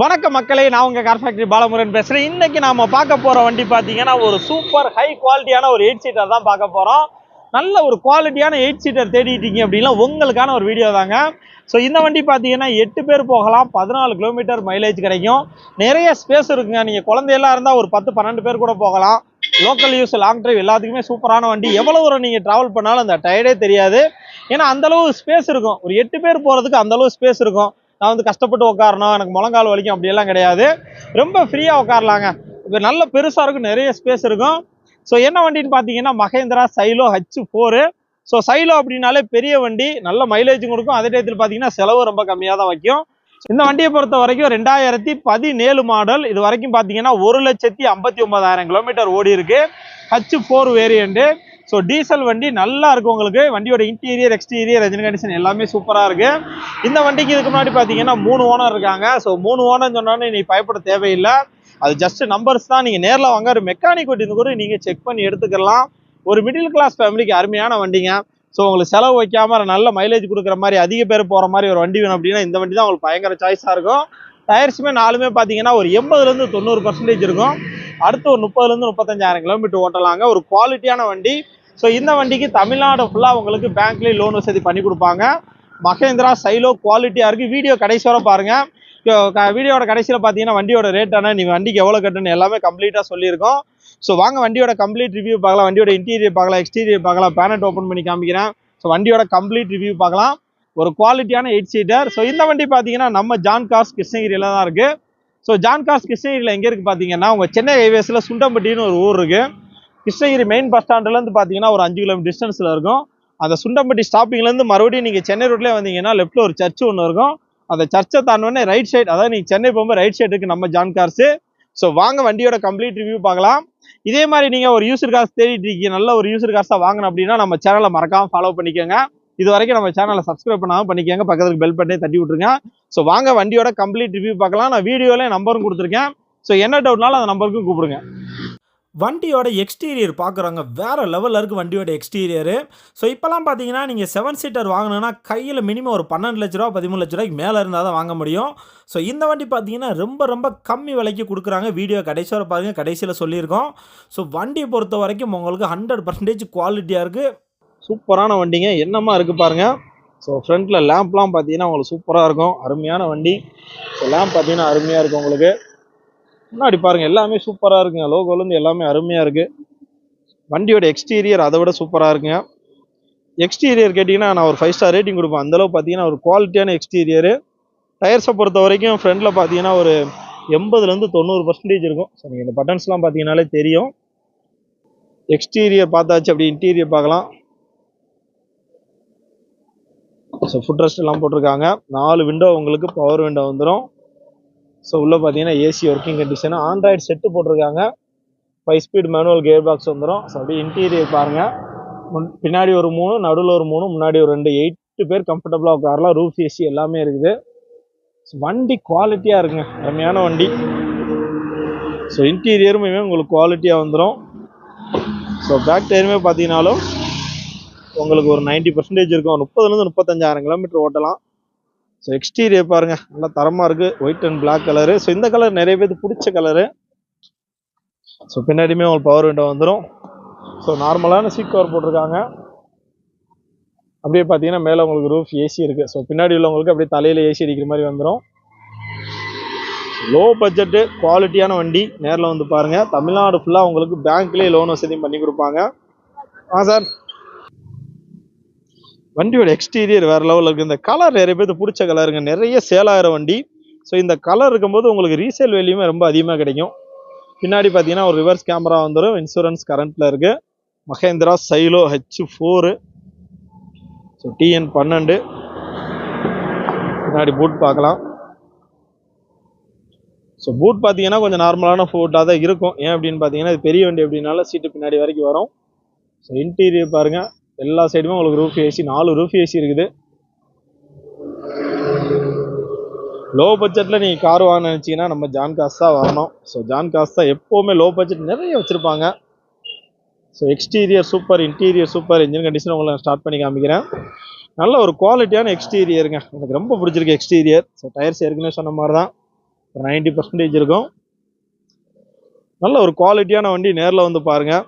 வணக்க மக்களே நான் உங்கள் கார் ஃபேக்டரி பாலமுருகன் பேசுகிறேன் இன்றைக்கி நாம் பார்க்க போகிற வண்டி பார்த்தீங்கன்னா ஒரு சூப்பர் ஹை குவாலிட்டியான ஒரு எயிட் சீட்டர் தான் பார்க்க போகிறோம் நல்ல ஒரு குவாலிட்டியான எயிட் சீட்டர் தேடிட்டீங்க அப்படின்னா உங்களுக்கான ஒரு வீடியோ தாங்க. ஸோ இந்த வண்டி பார்த்தீங்கன்னா எட்டு பேர் போகலாம் பதினாலு கிலோமீட்டர் மைலேஜ் கிடைக்கும். நிறைய ஸ்பேஸ் இருக்குங்க. நீங்கள் குழந்தையெல்லாம் இருந்தால் ஒரு பத்து பன்னெண்டு பேர் கூட போகலாம். லோக்கல் யூஸ் லாங் டிரைவ் எல்லாத்துக்குமே சூப்பரான வண்டி. எவ்வளோ தூரம் நீங்கள் ட்ராவல் பண்ணாலும் அந்த டயர்டே தெரியாது. ஏன்னா அந்த அளவு ஸ்பேஸ் இருக்கும். ஒரு எட்டு பேர் போகிறதுக்கு அந்த அளவு ஸ்பேஸ் இருக்கும். நான் வந்து கஷ்டப்பட்டு உட்காரணும் எனக்கு முழங்கால் வலிக்கும். அப்படியெல்லாம் கிடையாது. ரொம்ப ஃப்ரீயாக உட்காரலாங்க இப்போ நல்ல பெருசாக இருக்கும். நிறைய ஸ்பேஸ் இருக்கும். ஸோ என்ன வண்டின்னு பார்த்தீங்கன்னா Mahindra Xylo H four so Xylo அப்படின்னாலே பெரிய வண்டி. நல்ல மைலேஜும் கொடுக்கும். அதே டயத்தில் பார்த்தீங்கன்னா செலவு ரொம்ப கம்மியாக தான் வைக்கும். இந்த வண்டியை பொறுத்த வரைக்கும் ரெண்டாயிரத்தி பதினேழு மாடல். இது வரைக்கும் பார்த்தீங்கன்னா ஒரு லட்சத்தி ஐம்பத்தி ஒன்பதாயிரம் கிலோமீட்டர் ஓடி இருக்கு. H four variant so diesel வண்டி நல்லா இருக்கும் உங்களுக்கு. வண்டியோட இன்டீரியர் எக்ஸ்டீரியர் என்ஜின் கண்டிஷன் எல்லாமே சூப்பராக இருக்குது இந்த வண்டிக்கு இதுக்கு முன்னாடி பார்த்தீங்கன்னா மூணு ஓனர் இருக்காங்க. ஸோ மூணு ஓனர் சொன்னோன்னே நீ பயப்பட தேவையில்லை. அது ஜஸ்ட் நம்பர்ஸ் தான். நீங்கள் நேரில் வாங்க. ஒரு மெக்கானிக் வண்டி கூட நீங்கள் செக் பண்ணி எடுத்துக்கலாம். ஒரு மிடில் கிளாஸ் ஃபேமிலிக்கு அருமையான வண்டிங்க. ஸோ உங்களுக்கு செலவு வைக்காமல் நல்ல மைலேஜ் கொடுக்குற மாதிரி அதிக பேர் போகிற மாதிரி ஒரு வண்டி வேணும் அப்படின்னா இந்த வண்டி தான் உங்களுக்கு பயங்கர சாய்ஸாக இருக்கும். டயர்ஸுமே நாலுமே பார்த்தீங்கன்னா ஒரு எண்பதுலேருந்து தொண்ணூறு பர்சன்டேஜ் இருக்கும். அடுத்து ஒரு முப்பதுலேருந்து முப்பத்தஞ்சாயிரம் கிலோமீட்டர் ஓட்டலாங்க. ஒரு குவாலிட்டியான வண்டி. ஸோ இந்த வண்டிக்கு தமிழ்நாடு ஃபுல்லாக உங்களுக்கு பேங்க்லேயே லோன் வசதி பண்ணி கொடுப்பாங்க. மகேந்திரா சைலோ குவாலிட்டியாக இருக்குது வீடியோ கடைசி வர பாருங்கள் வீடியோட கடைசியில் பார்த்தீங்கன்னா வண்டியோட ரேட் ஆனால் நீ வண்டிக்கு எவ்வளோ கட்டணும் எல்லாமே கம்ப்ளீட்டாக சொல்லியிருக்கோம். ஸோ வாங்க வண்டியோட கம்ப்ளீட் ரிவ்யூ பார்க்கலாம். வண்டியோட இன்டீரியர் பார்க்கலாம் எக்ஸ்டீரியர் பார்க்கலாம். பேனட் ஓப்பன் பண்ணி காமிக்கிறேன். ஸோ வண்டியோட கம்ப்ளீட் ரிவ்யூ பார்க்கலாம். ஒரு குவாலிட்டியான எயிட் சீட்டர் ஸோ இந்த வண்டி பார்த்தீங்கன்னா நம்ம ஜான் கார்ஸ் கிருஷ்ணகிரியில் தான் இருக்குது ஸோ ஜான் காஸ் கிருஷ்ணகிரியில் எங்கே இருக்குது பார்த்தீங்கன்னா உங்கள் சென்னை ஹைவேஸில் சுண்டம்பட்டின்னு ஒரு ஊர் இருக்குது கிருஷ்ணகிரி மெயின் பஸ் ஸ்டாண்டுலேருந்து பார்த்தீங்கன்னா ஒரு அஞ்சு கிலோமீட்டர் டிஸ்டன்ஸில் இருக்கும். அந்த சுண்டம்பட்டி ஸ்டாப்பிங்லேருந்து மறுபடியும் நீங்கள் சென்னை ரோட்லேயே வந்தீங்கன்னா லெஃப்ட்டில் ஒரு சர்ச் ஒன்று இருக்கும். அந்த சர்ச்சை தாண்டோடனே ரைட் சைடு அதாவது நீங்கள் சென்னை போகும்போது ரைட் சைடு இருக்குது நம்ம ஜான் கார்ஸு ஸோ வாங்க வண்டியோட கம்ப்ளீட் ரிவ்யூ பார்க்கலாம். இதே மாதிரி நீங்கள் ஒரு யூசர் காசு தேடிட்டு இருக்கீங்க நல்ல ஒரு யூசர் காசாக வாங்கணும் அப்படின்னா நம்ம சேனலை மறக்காமல் ஃபாலோ பண்ணிக்கோங்க. இது வரைக்கும் நம்ம சேனலை சப்ஸ்கிரைப் பண்ணாமல் பண்ணிக்கோங்க. பக்கத்துக்கு பெல் பட்டே தட்டி விட்ருங்க ஸோ வாங்க வண்டியோட கம்ப்ளீட் ரிவ்யூ பார்க்கலாம். நான் வீடியோவில் நம்பரும் கொடுத்துருக்கேன். ஸோ என்ன டவுட்னாலும் அந்த நம்பருக்கும் கூப்பிடுங்க. வண்டியோட எக்ஸ்டீரியர் பார்க்குறாங்க வேறு லெவலில் இருக்குது வண்டியோட எக்ஸ்டீரியரு ஸோ இப்போலாம் பார்த்தீங்கன்னா நீங்கள் செவன் சீட்டர் வாங்கினோன்னா கையில் மினிமம் ஒரு பன்னெண்டு லட்ச ரூபா பதிமூணு லட்ச ரூபாய்க்கு மேலே இருந்தால் தான் வாங்க முடியும். ஸோ இந்த வண்டி பார்த்தீங்கன்னா ரொம்ப ரொம்ப கம்மி விலைக்கு கொடுக்குறாங்க. வீடியோ கடைசியோட பாருங்கள் கடைசியில் சொல்லியிருக்கோம். ஸோ வண்டியை பொறுத்த வரைக்கும் உங்களுக்கு ஹண்ட்ரட் பர்சன்டேஜ் குவாலிட்டியாக இருக்குது சூப்பரான வண்டிங்க. என்னமா இருக்குது பாருங்கள் ஸோ ஃப்ரண்ட்டில் லேம்ப்லாம் பார்த்தீங்கன்னா உங்களுக்கு சூப்பராக இருக்கும். அருமையான வண்டி. ஸோ லேம்ப் பார்த்தீங்கன்னா அருமையாக இருக்கும் உங்களுக்கு. முன்னாடி பாருங்க எல்லாமே சூப்பராக இருக்குங்க. லோகோலேருந்து எல்லாமே அருமையாக இருக்கு. வண்டியோட எக்ஸ்டீரியர் அதை விட சூப்பராக இருக்குங்க. எக்ஸ்டீரியர் கேட்டிங்கன்னா நான் ஒரு ஃபைவ் ஸ்டார் ரேட்டிங் கொடுப்பேன். அந்தளவு பார்த்தீங்கன்னா ஒரு குவாலிட்டியான எக்ஸ்டீரியரு டயர்ஸை பொறுத்த வரைக்கும் ஃப்ரண்டில் பார்த்தீங்கன்னா ஒரு எண்பதுலேருந்து தொண்ணூறு பர்சன்டேஜ் இருக்கும். ஸோ நீங்கள் இந்த பட்டன்ஸ்லாம் பார்த்தீங்கன்னாலே தெரியும். எக்ஸ்டீரியர் பார்த்தாச்சு அப்படி இன்டீரியர் பார்க்கலாம். ஸோ ஃபுட் ரெஸ்ட் எல்லாம் போட்டிருக்காங்க. நாலு விண்டோ உங்களுக்கு பவர் விண்டோ வந்துடும் ஸோ உள்ளே பார்த்தீங்கன்னா AC working condition Android set போட்டிருக்காங்க. Five speed manual gear box வந்துடும் ஸோ அப்படியே இன்டீரியர் பாருங்கள் முன் பின்னாடி ஒரு மூணு நடுவில் ஒரு மூணு முன்னாடி ஒரு ரெண்டு. எயிட்டு பேர் கம்ஃபர்டபுளாக உட்காரலாம். ரூஃப் ஏசி எல்லாமே இருக்குது. வண்டி குவாலிட்டியாக இருக்குங்க. அருமையான வண்டி. ஸோ இன்டீரியருமே உங்களுக்கு குவாலிட்டியாக வந்துடும் ஸோ பேக் டயருமே பார்த்தீங்கன்னாலும் உங்களுக்கு ஒரு நைன்ட்டி பர்சன்டேஜ் இருக்கும். முப்பதுலேருந்து முப்பத்தஞ்சாயிரம் கிலோமீட்டர் ஓட்டலாம். ஸோ எக்ஸ்டீரியர் பாருங்க நல்லா தரமாக இருக்குது white and black colour so இந்த கலர் நிறைய பேருக்கு பிடிச்ச கலரு ஸோ பின்னாடியுமே உங்களுக்கு பவர் விண்டோ வந்துடும் ஸோ நார்மலான சீட் கவர் போட்டிருக்காங்க. அப்படியே பார்த்தீங்கன்னா மேலே உங்களுக்கு ரூஃப் ஏசி இருக்குது ஸோ பின்னாடி உள்ளவங்களுக்கு அப்படியே தலையில் ஏசி அடிக்கிற மாதிரி வந்துடும் லோ பட்ஜெட்டு குவாலிட்டியான வண்டி. நேரில் வந்து பாருங்கள் தமிழ்நாடு ஃபுல்லாக உங்களுக்கு பேங்க்லேயே லோன் வசதியும் பண்ணி கொடுப்பாங்க. ஆ சார் வண்டியோட எக்ஸ்டீரியர் வேற லெவலில் இருக்குது இந்த கலர் நிறைய பேருக்கு பிடிச்ச கலருங்க நிறைய சேலாகிற வண்டி. ஸோ இந்த கலர் இருக்கும்போது உங்களுக்கு ரீசேல் வேல்யூமே ரொம்ப அதிகமாக கிடைக்கும். பின்னாடி பார்த்தீங்கன்னா ஒரு ரிவர்ஸ் கேமரா வந்துடும் இன்சூரன்ஸ் கரண்ட்டில் இருக்கு. Mahindra Xylo H four so TN பன்னெண்டு. பின்னாடி பூட் பார்க்கலாம். ஸோ பூட் பார்த்தீங்கன்னா கொஞ்சம் நார்மலான ஃபூட்டாக தான் இருக்கும். ஏன் அப்படின்னு பார்த்தீங்கன்னா இது பெரிய வண்டி அப்படின்னால சீட்டு பின்னாடி வரைக்கும் வரும். ஸோ இன்டீரியர் பாருங்கள் எல்லா சைடுமே உங்களுக்கு ரூஃப் ஏசி நாலு ரூஃப் ஏசி இருக்குது. லோ பட்ஜெட்டில் நீங்கள் கார் வாங்க நினச்சிங்கன்னா நம்ம ஜான் காஸ் தான் வரணும் ஸோ ஜான் காஸ் தான் எப்போவுமே லோ பட்ஜெட் நிறைய வச்சுருப்பாங்க. So exterior super interior super engine condition உங்களை நான் ஸ்டார்ட் பண்ணி காமிக்கிறேன். நல்ல ஒரு குவாலிட்டியான எக்ஸ்டீரியருங்க எனக்கு ரொம்ப பிடிச்சிருக்கு எக்ஸ்டீரியர் ஸோ டயர்ஸ் ஏற்கனவே சொன்ன மாதிரி தான் ஒரு நைன்டி பர்சன்டேஜ் இருக்கும். நல்ல ஒரு குவாலிட்டியான வண்டி நேரில் வந்து பாருங்கள்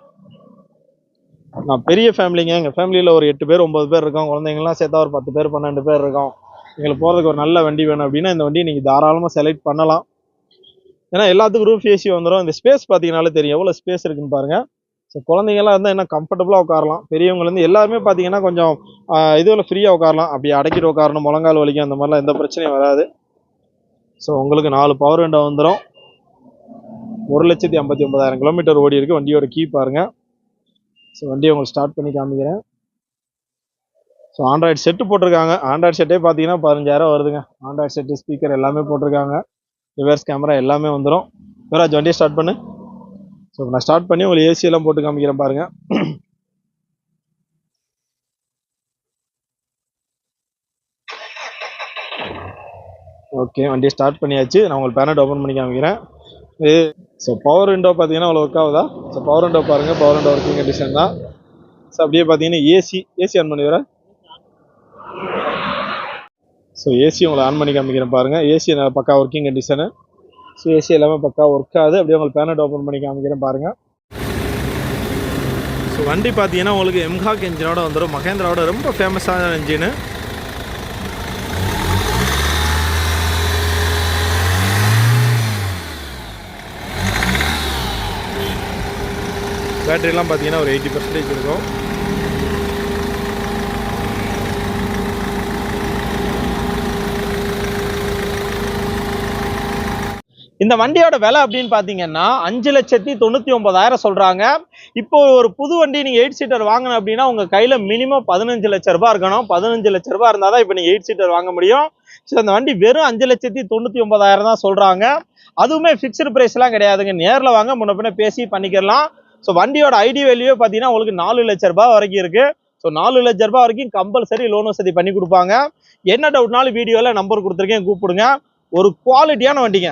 நான் பெரிய ஃபேமிலிங்க எங்கள் ஃபேமிலியில் ஒரு எட்டு பேர் ஒம்பது பேர் இருக்கோம். குழந்தைங்கலாம் சேர்த்தா ஒரு பத்து பேர் பன்னெண்டு பேர் இருக்கோம். எங்களுக்கு போகிறதுக்கு ஒரு நல்ல வண்டி வேணும் அப்படின்னா இந்த வண்டியை நீங்கள் தாராளமாக செலக்ட் பண்ணலாம். ஏன்னா எல்லாத்துக்கும் ரூஃப் ஏசி வந்துடும் இந்த ஸ்பேஸ் பார்த்தீங்கனாலே தெரியும். எவ்வளோ ஸ்பேஸ் இருக்குன்னு பாருங்கள் ஸோ குழந்தைங்கலாம் இருந்தால் என்ன கம்ஃபர்டபுளாக உட்காரலாம். பெரியவங்கலேருந்து எல்லாருமே பார்த்தீங்கன்னா கொஞ்சம் இதுவில் ஃப்ரீயாக உட்காரலாம். அப்படி அடக்கிட்டு உட்காரணும். முழங்கால் வலிக்கும். அந்த மாதிரிலாம் எந்த பிரச்சனையும் வராது. ஸோ உங்களுக்கு நாலு பவர் விண்டோ வந்துடும் ஒரு லட்சத்தி ஐம்பத்தி ஒன்பதாயிரம் கிலோமீட்டர் ஓடி இருக்கு. வண்டியோட கீ பாருங்கள் ஸோ வண்டியை உங்களுக்கு ஸ்டார்ட் பண்ணி காமிக்கிறேன். ஸோ ஆண்ட்ராய்டு செட்டு போட்டிருக்காங்க. ஆண்ட்ராய்டு செட்டே பார்த்தீங்கன்னா பதினஞ்சாயிரம் வருதுங்க. ஆண்ட்ராய்டு செட்டு ஸ்பீக்கர் எல்லாமே போட்டிருக்காங்க. ரிவர்ஸ் கேமரா எல்லாமே வந்துடும் யுவராஜ் வண்டியை ஸ்டார்ட் பண்ணு. ஸோ நான் ஸ்டார்ட் பண்ணி உங்களுக்கு ஏசி எல்லாம் போட்டு காமிக்கிறேன் பாருங்கள் ஓகே வண்டியை ஸ்டார்ட் பண்ணியாச்சு. நான் உங்களுக்கு பேனட் ஓப்பன் பண்ணி காமிக்கிறேன். இது ஸோ பவர் விண்டோ பார்த்தீங்கன்னா அவ்வளோ ஒர்க் ஆகுதா? ஸோ பவர் விண்டோ பாருங்கள் பவர் விண்டோ ஒர்க்கிங் கண்டிஷன் தான். ஸோ அப்படியே பார்த்தீங்கன்னா ஏசி ஏசி ஆன் பண்ணி வர. ஸோ ஏசி உங்களை ஆன் பண்ணி காமிக்கிறேன் பாருங்கள் ஏசி பக்கா ஒர்க்கிங் கண்டிஷனு ஸோ ஏசி எல்லாமே பக்கா ஒர்க் ஆகுது. அப்படியே உங்களுக்கு பேனட் ஓப்பன் பண்ணி காமிக்கிறேன் பாருங்கள் ஸோ வண்டி பார்த்தீங்கன்னா உங்களுக்கு எம்ஹாக் இன்ஜினோட வந்துடும் மகேந்திராவோட ரொம்ப ஃபேமஸான இன்ஜினு பேட்டரிலாம் பார்த்தீங்கன்னா ஒரு எயிட்டி பர்சன்டேஜ் இருக்கும். இந்த வண்டியோட விலை அப்படின்னு பார்த்தீங்கன்னா அஞ்சு லட்சத்தி தொண்ணூற்றி ஒன்பதாயிரம் சொல்கிறாங்க இப்போ ஒரு புது வண்டி நீங்கள் எயிட் சீட்டர் வாங்கின அப்படின்னா உங்கள் கையில் மினிமம் பதினஞ்சு லட்ச ரூபா இருக்கணும். பதினஞ்சு லட்ச ரூபாய் இருந்தால் தான் இப்போ நீங்கள் எயிட் சீட்டர் வாங்க முடியும். ஸோ அந்த வண்டி வெறும் அஞ்சு லட்சத்தி தொண்ணூற்றி ஒன்பதாயிரம் தான் சொல்கிறாங்க அதுவுமே ஃபிக்ஸ்டு ப்ரைஸ்லாம் கிடையாதுங்க. நேரில் வாங்க முன்ன பின்ன பேசி பண்ணிக்கலாம் ஸோ வண்டியோட ஐடி வேல்யூ பார்த்தீங்கன்னா உங்களுக்கு நாலு லட்ச ரூபாய் வரைக்கும் இருக்கு. ஸோ நாலு லட்ச ரூபாய் வரைக்கும் கம்பல்சரி லோன் வசதி பண்ணி கொடுப்பாங்க. என்ன டவுட்னாலும் வீடியோவில் நம்பர் கொடுத்துருக்கேன் கூப்பிடுங்க. ஒரு குவாலிட்டியான வண்டிங்க.